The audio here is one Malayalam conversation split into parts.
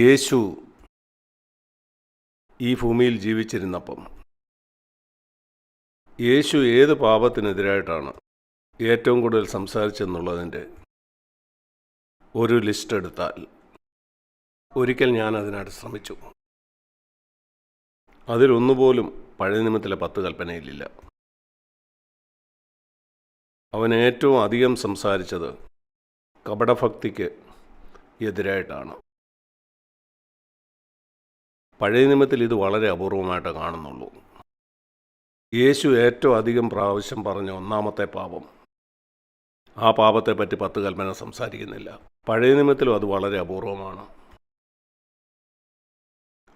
യേശു ഈ ഭൂമിയിൽ ജീവിച്ചിരുന്നപ്പം യേശു ഏത് പാപത്തിനെതിരായിട്ടാണ് ഏറ്റവും കൂടുതൽ സംസാരിച്ചെന്നുള്ളതിന്റെ ഒരു ലിസ്റ്റ് എടുത്താൽ ഒരിക്കൽ ഞാൻ അതിനായിട്ട് ശ്രമിച്ചു. അതിലൊന്നുപോലും പഴയ നിയമത്തിലെ പത്ത് കൽപ്പനയിലില്ല. അവൻ ഏറ്റവും അധികം സംസാരിച്ചത് കപടഭക്തിക്ക് എതിരായിട്ടാണ്. പഴയ നിയമത്തിൽ ഇത് വളരെ അപൂർവമായിട്ട് കാണുന്നുള്ളൂ. യേശു ഏറ്റവും അധികം പ്രാവശ്യം പറഞ്ഞ ഒന്നാമത്തെ പാപം. ആ പാപത്തെപ്പറ്റി പത്ത് കൽപ്പന സംസാരിക്കുന്നില്ല. പഴയ നിയമത്തിലും അത് വളരെ അപൂർവമാണ്.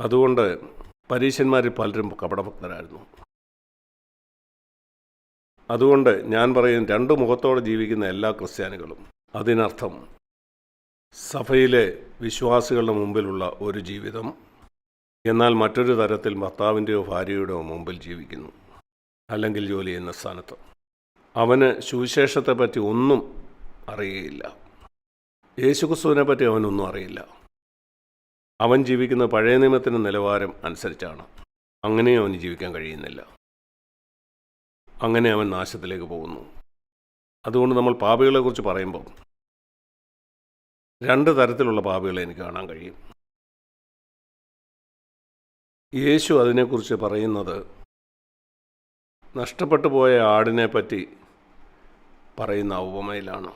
അതുകൊണ്ട് പരീശന്മാരിൽ പലരും കപടഭക്തരായിരുന്നു. അതുകൊണ്ട് ഞാൻ പറയും രണ്ട് മുഖത്തോടെ ജീവിക്കുന്ന എല്ലാ ക്രിസ്ത്യാനികളും അതിനർത്ഥം സഭയിലെ വിശ്വാസികളുടെ മുമ്പിലുള്ള ഒരു ജീവിതം എന്നാൽ മറ്റൊരു തരത്തിൽ ഭർത്താവിന്റെയോ ഭാര്യയുടെയോ മുമ്പിൽ ജീവിക്കുന്നു അല്ലെങ്കിൽ ജോലി ചെയ്യുന്ന സ്ഥാനത്ത്. അവന് സുവിശേഷത്തെപ്പറ്റി ഒന്നും അറിയുകയില്ല യേശുക്രിസ്തുവിനെ പറ്റി അവനൊന്നും അറിയില്ല. അവൻ ജീവിക്കുന്ന പഴയ നിയമത്തിന്റെ നിലവാരം അനുസരിച്ചാണ്. അങ്ങനെയും അവന് ജീവിക്കാൻ കഴിയുന്നില്ല. അങ്ങനെ അവൻ നാശത്തിലേക്ക് പോകുന്നു. അതുകൊണ്ട് നമ്മൾ പാപികളെക്കുറിച്ച് പറയുമ്പോൾ രണ്ട് തരത്തിലുള്ള പാപികളെ എനിക്ക് കാണാൻ കഴിയും. യേശു അതിനെക്കുറിച്ച് പറയുന്നത് നഷ്ടപ്പെട്ടു പോയ ആടിനെ പറ്റി പറയുന്ന ഉപമയിലാണ്.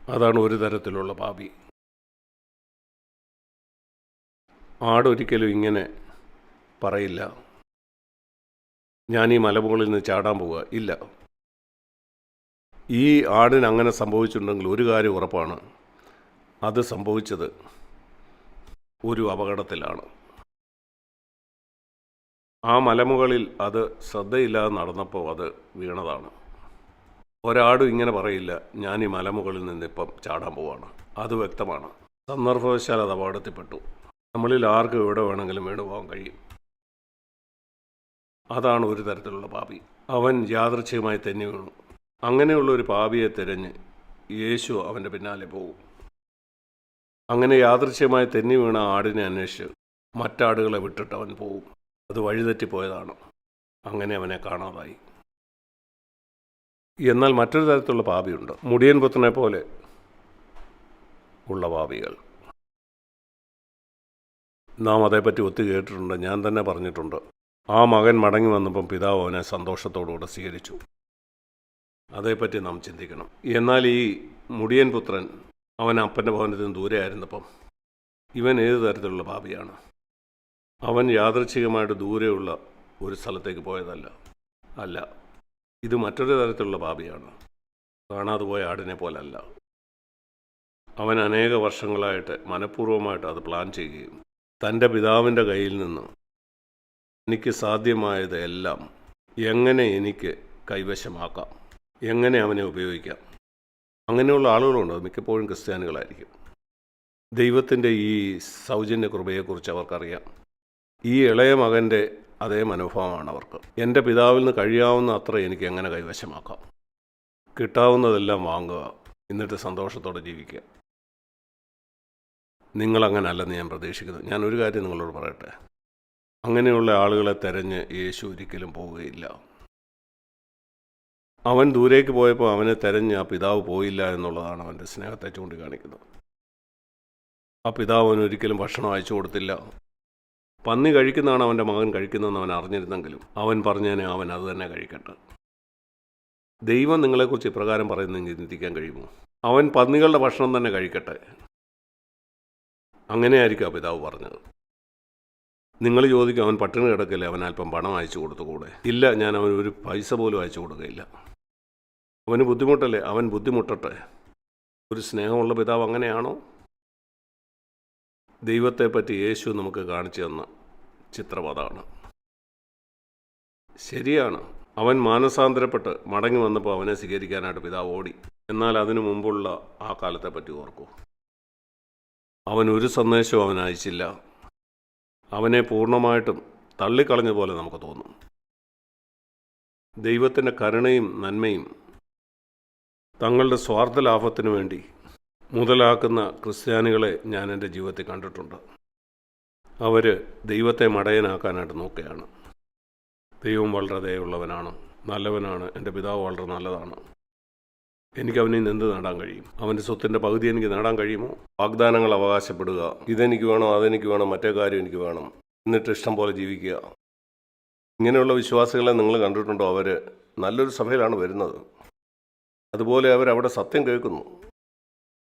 അതാണ് ഒരു തരത്തിലുള്ള പാപി. ആടൊരിക്കലും ഇങ്ങനെ പറയില്ല. ഞാൻ ഈ മലമുകളിൽ നിന്ന് ചാടാൻ പോവുക. ഇല്ല. ഈ ആടിന് അങ്ങനെ സംഭവിച്ചിട്ടുണ്ടെങ്കിൽ ഒരു കാര്യം ഉറപ്പാണ്. അത് സംഭവിച്ചത് ഒരു അപകടത്തിലാണ്. ആ മലമുകളിൽ അത് ശ്രദ്ധയില്ലാതെ നടന്നപ്പോൾ അത് വീണതാണ്. ഒരാടും ഇങ്ങനെ പറയില്ല ഞാൻ ഈ മലമുകളിൽ നിന്ന് ഇപ്പം ചാടാൻ പോവാണ്. അത് വ്യക്തമാണ്. സന്ദർഭവശാൽ അത് അപകടത്തിൽപ്പെട്ടു. നമ്മളിൽ ആർക്കും എവിടെ വേണമെങ്കിലും വീണുപോകാൻ കഴിയും. അതാണ് ഒരു തരത്തിലുള്ള പാപി. അവൻ യാദൃച്ഛികമായി തെന്നി വീണു. അങ്ങനെയുള്ള ഒരു പാപിയെ തിരഞ്ഞ് യേശു അവന്റെ പിന്നാലെ പോകും. അങ്ങനെ യാദൃച്ഛികമായി തെന്നി വീണ ആടിനെ അന്വേഷിച്ച് മറ്റാടുകളെ വിട്ടിട്ട് അവൻ പോകും. അത് വഴിതെറ്റിപ്പോയതാണ്. അങ്ങനെ അവനെ കാണാതായി. എന്നാൽ മറ്റൊരു തരത്തിലുള്ള പാപിയുണ്ട്. മുടിയൻ പുത്രനെ പോലെ ഉള്ള പാപികൾ. നാം അതേപ്പറ്റി ഒത്തു കേട്ടിട്ടുണ്ട്. ഞാൻ തന്നെ പറഞ്ഞിട്ടുണ്ട്. ആ മകൻ മടങ്ങി വന്നപ്പം പിതാവ് അവനെ സന്തോഷത്തോടുകൂടെ സ്വീകരിച്ചു. അതേപ്പറ്റി നാം ചിന്തിക്കണം. എന്നാൽ ഈ മുടിയൻ പുത്രൻ അവൻ അപ്പന്റെ നിന്ന് ദൂരെ ആയിരുന്നപ്പം ഇവൻ ഏത് തരത്തിലുള്ള പാപിയാണ്? അവൻ യാദൃച്ഛികമായിട്ട് ദൂരെയുള്ള ഒരു സ്ഥലത്തേക്ക് പോയതല്ല. അല്ല ഇത് മറ്റൊരു തരത്തിലുള്ള പാപിയാണ്. കാണാതെ പോയ ആടിനെ പോലല്ല. അവൻ അനേക വർഷങ്ങളായിട്ട് മനഃപൂർവമായിട്ട് അത് പ്ലാൻ ചെയ്യുകയും തന്റെ പിതാവിന്റെ കയ്യിൽ നിന്ന് എനിക്ക് സാധ്യമായത് എല്ലാം എങ്ങനെ എനിക്ക് കൈവശമാക്കാം? എങ്ങനെ അവനെ ഉപയോഗിക്കാം? അങ്ങനെയുള്ള ആളുകളുണ്ട്. മിക്കപ്പോഴും ക്രിസ്ത്യാനികളായിരിക്കും. ദൈവത്തിന്റെ ഈ സൗജന്യ കൃപയെക്കുറിച്ച് അവർക്കറിയാം. ഈ ഇളയ മകന്റെ അതേ മനോഭാവമാണ് അവർക്ക്. എന്റെ പിതാവിൽ നിന്ന് കഴിയാവുന്ന അത്ര എനിക്ക് എങ്ങനെ കൈവശമാക്കാം? കിട്ടാവുന്നതെല്ലാം വാങ്ങുക എന്നിട്ട് സന്തോഷത്തോടെ ജീവിക്കുക. നിങ്ങളങ്ങനല്ലെന്ന് ഞാൻ പ്രതീക്ഷിക്കുന്നു. ഞാൻ ഒരു കാര്യം നിങ്ങളോട് പറയട്ടെ. അങ്ങനെയുള്ള ആളുകളെ തെരഞ്ഞ് യേശു ഒരിക്കലും പോവുകയില്ല. അവൻ ദൂരേക്ക് പോയപ്പോൾ അവനെ തെരഞ്ഞ് ആ പിതാവ് പോയില്ല എന്നുള്ളതാണ് അവന്റെ സ്നേഹത്തെ ചൂണ്ടിക്കാണിക്കുന്നത്. ആ പിതാവ് അവനൊരിക്കലും ഭക്ഷണം അയച്ചു കൊടുത്തില്ല. പന്നി കഴിക്കുന്നതാണ് അവന്റെ മകൻ കഴിക്കുന്നതെന്ന് അവൻ അറിഞ്ഞിരുന്നെങ്കിലും അവൻ പറഞ്ഞതിനെ അവൻ അത് തന്നെ കഴിക്കട്ടെ. ദൈവം നിങ്ങളെക്കുറിച്ച് ഇപ്രകാരം പറയുന്നെങ്കിൽ ചിന്തിക്കാൻ കഴിയുമോ? അവൻ പന്നികളുടെ ഭക്ഷണം തന്നെ കഴിക്കട്ടെ. അങ്ങനെയായിരിക്കും ആ പിതാവ് പറഞ്ഞത്. നിങ്ങൾ ചോദിക്കും അവൻ പട്ടിണി കിടക്കില്ല അവൻ അല്പം പണം അയച്ചു കൊടുത്തുകൂടെ? ഇല്ല ഞാൻ അവന് ഒരു പൈസ പോലും അയച്ചു കൊടുക്കുകയില്ല. അവന് ബുദ്ധിമുട്ടല്ലേ? അവൻ ബുദ്ധിമുട്ടട്ടെ. ഒരു സ്നേഹമുള്ള പിതാവ് അങ്ങനെയാണോ? ദൈവത്തെപ്പറ്റി യേശു നമുക്ക് കാണിച്ചു തന്ന ചിത്രം അതാണ്. ശരിയാണ്. അവൻ മാനസാന്തരപ്പെട്ട് മടങ്ങി വന്നപ്പോൾ അവനെ സ്വീകരിക്കാനായിട്ട് പിതാവ് ഓടി. എന്നാൽ അതിനു മുമ്പുള്ള ആ കാലത്തെ പറ്റി ഓർക്കൂ. അവൻ ഒരു സന്ദേശവും അവൻ അയച്ചില്ല. അവനെ പൂർണമായിട്ടും തള്ളിക്കളഞ്ഞ പോലെ നമുക്ക് തോന്നും. ദൈവത്തിന്റെ കരുണയും നന്മയും തങ്ങളുടെ സ്വാർത്ഥ ലാഭത്തിനു വേണ്ടി മുതലാക്കുന്ന ക്രിസ്ത്യാനികളെ ഞാൻ എന്റെ ജീവിതത്തിൽ കണ്ടിട്ടുണ്ട്. അവർ ദൈവത്തെ മടയനാക്കാനായിട്ട് നോക്കുകയാണ്. ദൈവം വളരെ ദയുള്ളവനാണ് നല്ലവനാണ്. എന്റെ പിതാവ് വളരെ നല്ലതാണ്. എനിക്ക് അവനിൽ നിന്ന് എന്ത് നേടാൻ കഴിയും? അവന്റെ സ്വത്തിന്റെ പകുതി എനിക്ക് നേടാൻ കഴിയുമോ? വാഗ്ദാനങ്ങൾ അവകാശപ്പെടുക. ഇതെനിക്ക് വേണം അതെനിക്ക് വേണം മറ്റേ കാര്യം എനിക്ക് വേണം. എന്നിട്ട് ഇഷ്ടം പോലെ ജീവിക്കുക. ഇങ്ങനെയുള്ള വിശ്വാസികളെ നിങ്ങൾ കണ്ടിട്ടുണ്ടോ? അവർ നല്ലൊരു സഭയിലാണ് വരുന്നത്. അതുപോലെ അവരവിടെ സത്യം കേൾക്കുന്നു.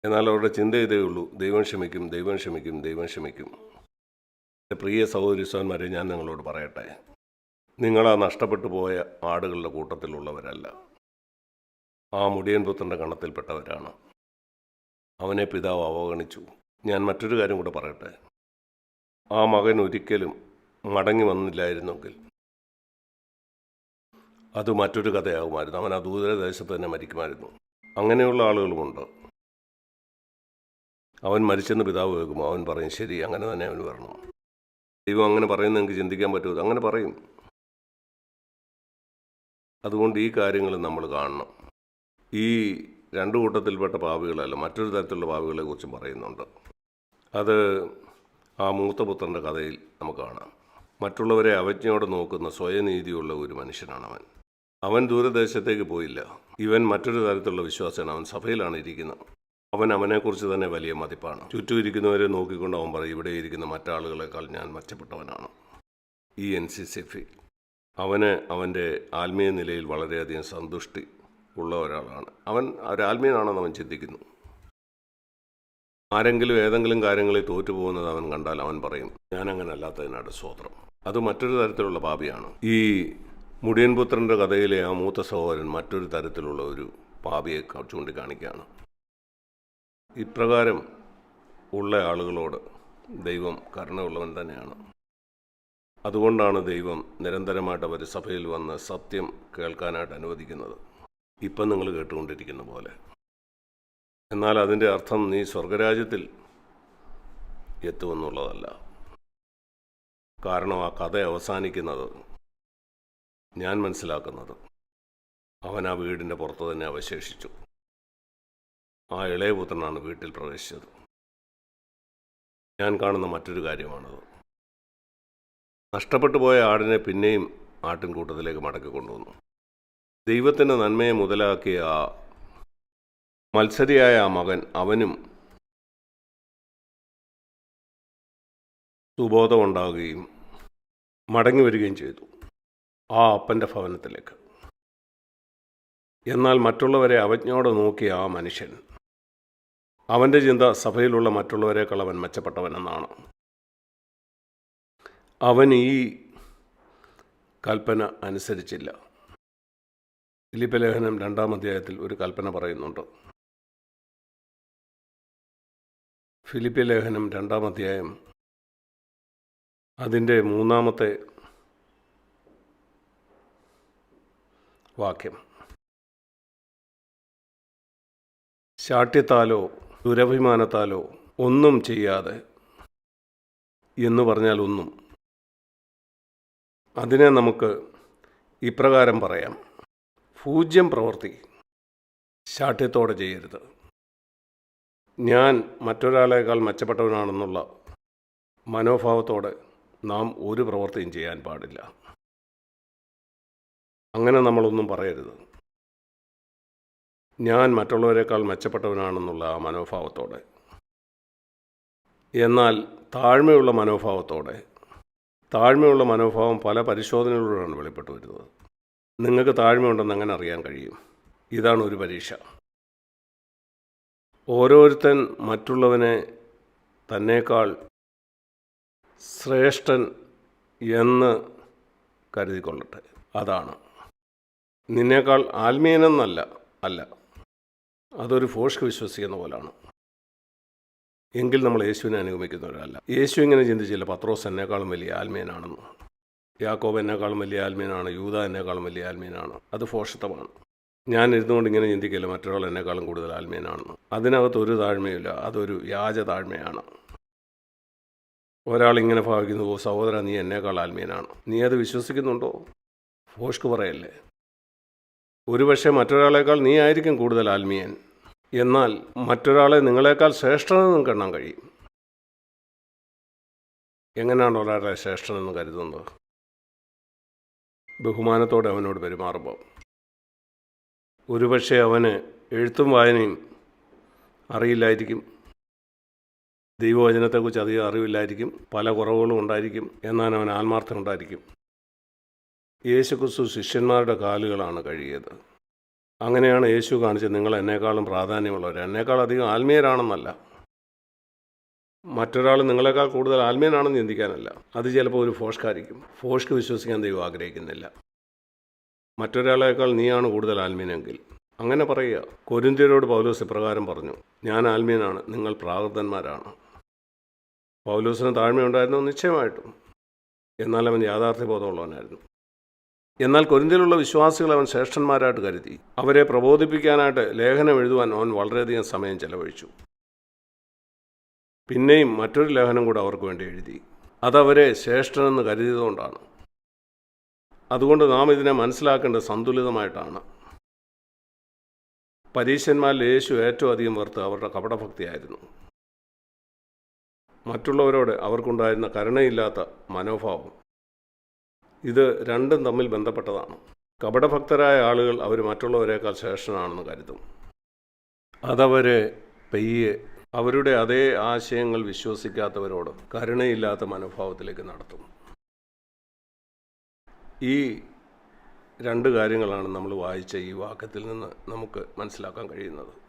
എന്നാൽ അവരുടെ ചിന്ത ഇതേ ഉള്ളൂ. ദൈവം ക്ഷമിക്കും ദൈവം ക്ഷമിക്കും ദൈവം ക്ഷമിക്കും. എന്റെ പ്രിയ സഹോദരിസ്വാന്മാരെ ഞാൻ നിങ്ങളോട് പറയട്ടെ. നിങ്ങൾ ആ നഷ്ടപ്പെട്ടു പോയ ആടുകളുടെ കൂട്ടത്തിലുള്ളവരല്ല. ആ മുടിയൻ പുത്രന്റെ കണത്തിൽപ്പെട്ടവരാണ്. അവനെ പിതാവ് അവഗണിച്ചു. ഞാൻ മറ്റൊരു കാര്യം കൂടെ പറയട്ടെ. ആ മകൻ ഒരിക്കലും മടങ്ങി വന്നില്ലായിരുന്നെങ്കിൽ അത് മറ്റൊരു കഥയാകുമായിരുന്നു. അവൻ ആ ദൂരദേശത്ത് തന്നെ മരിക്കുമായിരുന്നു. അങ്ങനെയുള്ള ആളുകളുമുണ്ട്. അവൻ മരിച്ചെന്ന് പിതാവ് കേൾക്കും. അവൻ പറയും ശരി അങ്ങനെ തന്നെ അവന് വരണം. ദൈവം അങ്ങനെ പറയുന്നത് എനിക്ക് ചിന്തിക്കാൻ പറ്റുമോ അങ്ങനെ പറയും. അതുകൊണ്ട് ഈ കാര്യങ്ങൾ നമ്മൾ കാണണം. ഈ രണ്ട് കൂട്ടത്തിൽപ്പെട്ട പാവികളല്ല മറ്റൊരു തരത്തിലുള്ള പാവികളെ കുറിച്ചും പറയുന്നുണ്ട്. അത് ആ മൂത്തപുത്രന്റെ കഥയിൽ നമുക്ക് കാണാം. മറ്റുള്ളവരെ അവജ്ഞയോടെ നോക്കുന്ന സ്വയനീതിയുള്ള ഒരു മനുഷ്യനാണ് അവൻ. അവൻ ദൂരദേശത്തേക്ക് പോയില്ല. ഇവൻ മറ്റൊരു തരത്തിലുള്ള വിശ്വാസമാണ് അവൻ സഭയിലാണ് ഇരിക്കുന്നത്. അവൻ അവനെക്കുറിച്ച് തന്നെ വലിയ മതിപ്പാണ്. ചുറ്റും ഇരിക്കുന്നവരെ നോക്കിക്കൊണ്ട് അവൻ പറയും ഇവിടെ ഇരിക്കുന്ന മറ്റാളുകളെക്കാൾ ഞാൻ മെച്ചപ്പെട്ടവനാണ്. ഈ എൻ സി സി സെഫി അവന് അവന്റെ ആത്മീയ നിലയിൽ വളരെയധികം സന്തുഷ്ടി ഉള്ള ഒരാളാണ്. അവൻ ഒരാത്മീയനാണെന്ന് അവൻ ചിന്തിക്കുന്നു. ആരെങ്കിലും ഏതെങ്കിലും കാര്യങ്ങളിൽ തോറ്റുപോകുന്നത് അവൻ കണ്ടാൽ അവൻ പറയും ഞാനങ്ങനെ അല്ലാത്തതിനാണ് സ്വോത്രം. അത് മറ്റൊരു തരത്തിലുള്ള പാപിയാണ്. ഈ മുടിയൻപുത്രന്റെ കഥയിലെ ആ മൂത്ത സഹോദരൻ മറ്റൊരു തരത്തിലുള്ള ഒരു പാപിയെ ചൂണ്ടിക്കാണിക്കുകയാണ്. ഇപ്രകാരം ഉള്ള ആളുകളോട് ദൈവം കരുണയുള്ളവൻ തന്നെയാണ്. അതുകൊണ്ടാണ് ദൈവം നിരന്തരമായിട്ട് അവർ സഭയിൽ വന്ന് സത്യം കേൾക്കാനായിട്ട് അനുവദിക്കുന്നത്. ഇപ്പം നിങ്ങൾ കേട്ടുകൊണ്ടിരിക്കുന്ന പോലെ. എന്നാൽ അതിന്റെ അർത്ഥം നീ സ്വർഗരാജ്യത്തിൽ എത്തുമെന്നുള്ളതല്ല. കാരണം ആ കഥ അവസാനിക്കുന്നത് ഞാൻ മനസ്സിലാക്കുന്നത്. അവൻ ആ വീടിന്റെ പുറത്ത് തന്നെ അവശേഷിച്ചു. ആ ഇളയപുത്രനാണ് വീട്ടിൽ പ്രവേശിച്ചത്. ഞാൻ കാണുന്ന മറ്റൊരു കാര്യമാണത്. നഷ്ടപ്പെട്ടു പോയ ആടിനെ പിന്നെയും ആട്ടിൻകൂട്ടത്തിലേക്ക് മടക്കി കൊണ്ടുവന്നു. ദൈവത്തിന്റെ നന്മയെ മുതലാക്കിയ ആ മത്സരിയായ ആ മകൻ അവനും സുബോധമുണ്ടാവുകയും മടങ്ങി വരികയും ചെയ്തു ആ അപ്പന്റെ ഭവനത്തിലേക്ക്. എന്നാൽ മറ്റുള്ളവരെ അവജ്ഞയോടെ നോക്കിയ ആ മനുഷ്യൻ അവന്റെ ചിന്ത സഭയിലുള്ള മറ്റുള്ളവരെക്കാൾ അവൻ മെച്ചപ്പെട്ടവനെന്നാണ്. അവൻ ഈ കൽപ്പന അനുസരിച്ചില്ല. ലേഖനം രണ്ടാം അധ്യായത്തിൽ ഒരു കൽപ്പന പറയുന്നുണ്ട്. ഫിലിപ്പി ലേഖനം രണ്ടാം അധ്യായം അതിന്റെ മൂന്നാമത്തെ വാക്യം. ശാഠ്യത്താലോ ദുരഭിമാനത്താലോ ഒന്നും ചെയ്യാതെ എന്ന് പറഞ്ഞാൽ ഒന്നും. അതിനെ നമുക്ക് ഇപ്രകാരം പറയാം. പൂജ്യം പ്രവൃത്തി. ശാഠ്യത്തോടെ ചെയ്യരുത്. ഞാൻ മറ്റൊരാളേക്കാൾ മെച്ചപ്പെട്ടവനാണെന്നുള്ള മനോഭാവത്തോടെ നാം ഒരു പ്രവൃത്തിയും ചെയ്യാൻ പാടില്ല. അങ്ങനെ നമ്മളൊന്നും പറയരുത്. ഞാൻ മറ്റുള്ളവരെക്കാൾ മെച്ചപ്പെട്ടവനാണെന്നുള്ള ആ മനോഭാവത്തോടെ. എന്നാൽ താഴ്മയുള്ള മനോഭാവത്തോടെ. താഴ്മയുള്ള മനോഭാവം പല പരിശോധനകളിലൂടെയാണ് വെളിപ്പെട്ടു വരുന്നത്. നിങ്ങൾക്ക് താഴ്മയുണ്ടെന്ന് അങ്ങനെ അറിയാൻ കഴിയും? ഇതാണ് ഒരു പരീക്ഷ. ഓരോരുത്തൻ മറ്റുള്ളവനെ തന്നേക്കാൾ ശ്രേഷ്ഠൻ എന്ന് കരുതിക്കൊള്ളട്ടെ. അതാണ്. നിന്നേക്കാൾ ആത്മീയനെന്നല്ല അല്ല. അതൊരു ഫോഷ്ക്ക് വിശ്വസിക്കുന്ന പോലാണ്. എങ്കിൽ നമ്മൾ യേശുവിനെ അനുഗമിക്കുന്നവരല്ല യേശു ഇങ്ങനെ ചിന്തിച്ചില്ല പത്രോസ് എന്നേക്കാളും വലിയ ആത്മീയനാണെന്ന്. യാക്കോബ് എന്നേക്കാളും വലിയ ആത്മീയനാണ്. യൂത എന്നേക്കാളും വലിയ ആത്മീയനാണ്. അത് ഫോഷത്വമാണ് ഞാൻ ഇരുന്നുകൊണ്ട് ഇങ്ങനെ ചിന്തിക്കില്ല മറ്റൊരാൾ എന്നേക്കാളും കൂടുതൽ ആത്മീയനാണെന്ന്. അതിനകത്ത് ഒരു താഴ്മയില്ല അതൊരു വ്യാജ താഴ്മയാണ്. ഒരാൾ ഇങ്ങനെ ഭാവിക്കുന്നു സഹോദര നീ എന്നേക്കാൾ ആത്മീയനാണ്. നീ അത് വിശ്വസിക്കുന്നുണ്ടോ? ഫോഷ്ക്ക് പറയല്ലേ ഒരുപക്ഷെ മറ്റൊരാളേക്കാൾ നീ ആയിരിക്കും കൂടുതൽ ആത്മീയൻ. എന്നാൽ മറ്റൊരാളെ നിങ്ങളെക്കാൾ ശ്രേഷ്ഠനെന്നും കാണാൻ കഴിയും. എങ്ങനെയാണ് ഒരാളെ ശ്രേഷ്ഠനെന്ന് കരുതുന്നത്? ബഹുമാനത്തോടെ അവനോട് പെരുമാറുമ്പോൾ. ഒരുപക്ഷെ അവന് എഴുത്തും വായനയും അറിയില്ലായിരിക്കും. ദൈവവചനത്തെക്കുറിച്ച് അധികം അറിവില്ലായിരിക്കും. പല കുറവുകളും ഉണ്ടായിരിക്കും. എന്നാൽ അവൻ ആത്മാർത്ഥം ഉണ്ടായിരിക്കും. യേശുക്രിസ്തു ശിഷ്യന്മാരുടെ കാലുകളാണ് കഴിയത് അങ്ങനെയാണ് യേശു കാണിച്ചത്. നിങ്ങൾ എന്നേക്കാളും പ്രാധാന്യമുള്ളവർ. എന്നേക്കാൾ അധികം ആത്മീയരാണെന്നല്ല. മറ്റൊരാൾ നിങ്ങളെക്കാൾ കൂടുതൽ ആത്മീയനാണെന്ന് ചിന്തിക്കാനല്ല. അത് ചിലപ്പോൾ ഒരു ഫോഷ്കാരിക്കും. ഫോഷ്ക്ക് വിശ്വസിക്കാൻ ദൈവം ആഗ്രഹിക്കുന്നില്ല. മറ്റൊരാളേക്കാൾ നീയാണ് കൂടുതൽ ആത്മീയനെങ്കിൽ. അങ്ങനെ പറയുക. കൊരിന്ത്യരോട് പൗലോസ് ഇപ്രകാരം പറഞ്ഞു. ഞാൻ ആത്മീയനാണ്. നിങ്ങൾ പ്രാകൃതന്മാരാണ്. പൗലോസിന് താഴ്മയുണ്ടായിരുന്നു. നിശ്ചയമായിട്ടും. എന്നാൽ അവൻ യാഥാർത്ഥ്യബോധമുള്ളവനായിരുന്നു. എന്നാൽ കൊരിന്തിലുള്ള വിശ്വാസികൾ അവൻ ശ്രേഷ്ഠന്മാരായിട്ട് കരുതി. അവരെ പ്രബോധിപ്പിക്കാനായിട്ട് ലേഖനം എഴുതുവാൻ അവൻ വളരെയധികം സമയം ചെലവഴിച്ചു. പിന്നെയും മറ്റൊരു ലേഖനം കൂടെ അവർക്ക് വേണ്ടി എഴുതി. അതവരെ ശ്രേഷ്ഠനെന്ന് കരുതിയതുകൊണ്ടാണ്. അതുകൊണ്ട് നാം ഇതിനെ മനസ്സിലാക്കേണ്ടത് സന്തുലിതമായിട്ടാണ്. പരീശന്മാരിൽ യേശു ഏറ്റവും അധികം വെറുത്ത് അവരുടെ കപടഭക്തിയായിരുന്നു. മറ്റുള്ളവരോട് അവർക്കുണ്ടായിരുന്ന കരുണയില്ലാത്ത മനോഭാവം ഇത് രണ്ടും തമ്മിൽ ബന്ധപ്പെട്ടതാണ്. കപടഭക്തരായ ആളുകൾ അവർ മറ്റുള്ളവരെക്കാൾ ശ്രേഷ്ഠനാണെന്ന് കരുതും. അതവരെ പെയ്യെ. അവരുടെ അതേ ആശയങ്ങൾ വിശ്വസിക്കാത്തവരോട് കരുണയില്ലാത്ത മനോഭാവത്തിലേക്ക് നടത്തും. ഈ രണ്ട് കാര്യങ്ങളാണ് നമ്മൾ വായിച്ച ഈ വാക്യത്തിൽ നിന്ന് നമുക്ക് മനസ്സിലാക്കാൻ കഴിയുന്നത്.